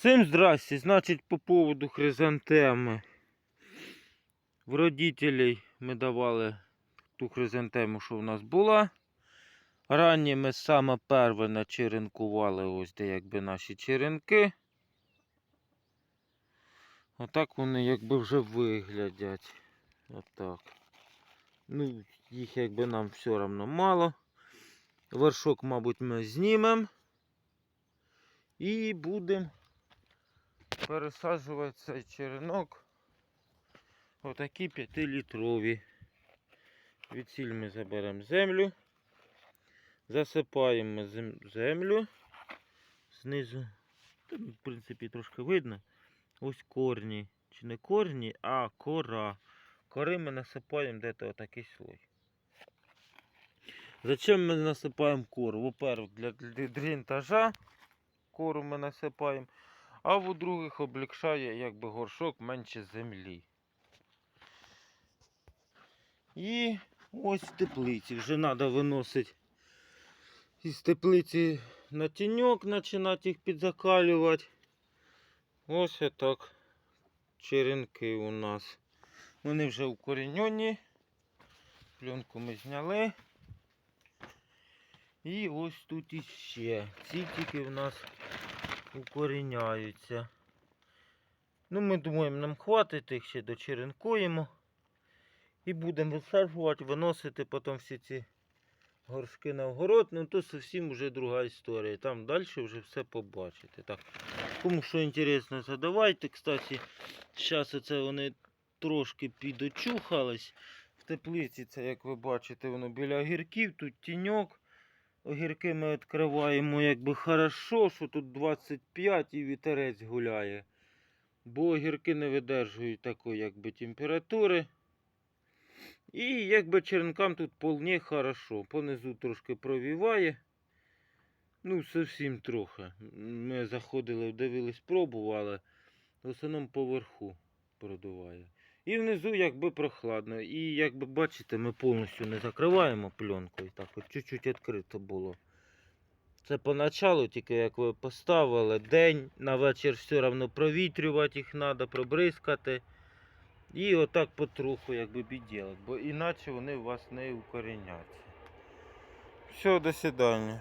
Всім здрасте. Значить, по поводу хризантеми. В родителей ми давали ту хризантему, що в нас була. Ранні ми саме перше начеренкували ось де якби наші черенки. Отак вони якби вже виглядять. Отак. Ну, їх якби нам все одно мало. Вершок, мабуть, ми знімемо. І будемо пересаджувати цей черенок. Отакі 5-літрові. Відсіль ми заберемо землю. Засипаємо землю. Знизу, ну, в принципі, трошки видно. Ось корні. Чи не корні, а кора. Кори ми насипаємо десь отакий слой. Зачем ми насипаємо кору? Во-первых, для дрінтажа кору ми насипаємо, а во-других, облегшає якби горшок менше землі. І ось теплиці. Вже треба виносити із теплиці на тіньок, починати їх підзакалювати. Ось так черенки у нас. Вони вже укорінені. Пленку ми зняли. І ось тут іще. Ці тільки в нас укоріняються. Ну, ми думаємо, нам хватить їх ще дочеренкуємо. І будемо висаджувати, виносити потім всі ці горшки на огород. Ну то зовсім вже друга історія. Там далі вже все побачите. Так. Кому що інтересно, задавайте. Кстати, зараз оце вони трошки підочухались. В теплиці це, як ви бачите, воно біля огірків, тут тіньок. Огірки ми відкриваємо якби хорошо, що тут 25 і вітерець гуляє. Бо огірки не видержують такої якби температури. І якби черенкам тут полне хорошо. Понизу трошки провіває. Ну, зовсім трохи. Ми заходили, дивились, пробували. В основному поверху продуває. І внизу якби прохладно. І якби бачите, ми повністю не закриваємо пленкою. Так от чуть-чуть відкрито було. Це поначалу, тільки як ви поставили, день, на вечір все одно провітрювати їх треба, пробризкати. І отак потроху якби біділати, бо іначе вони у вас не укореняться. Все, до свидання.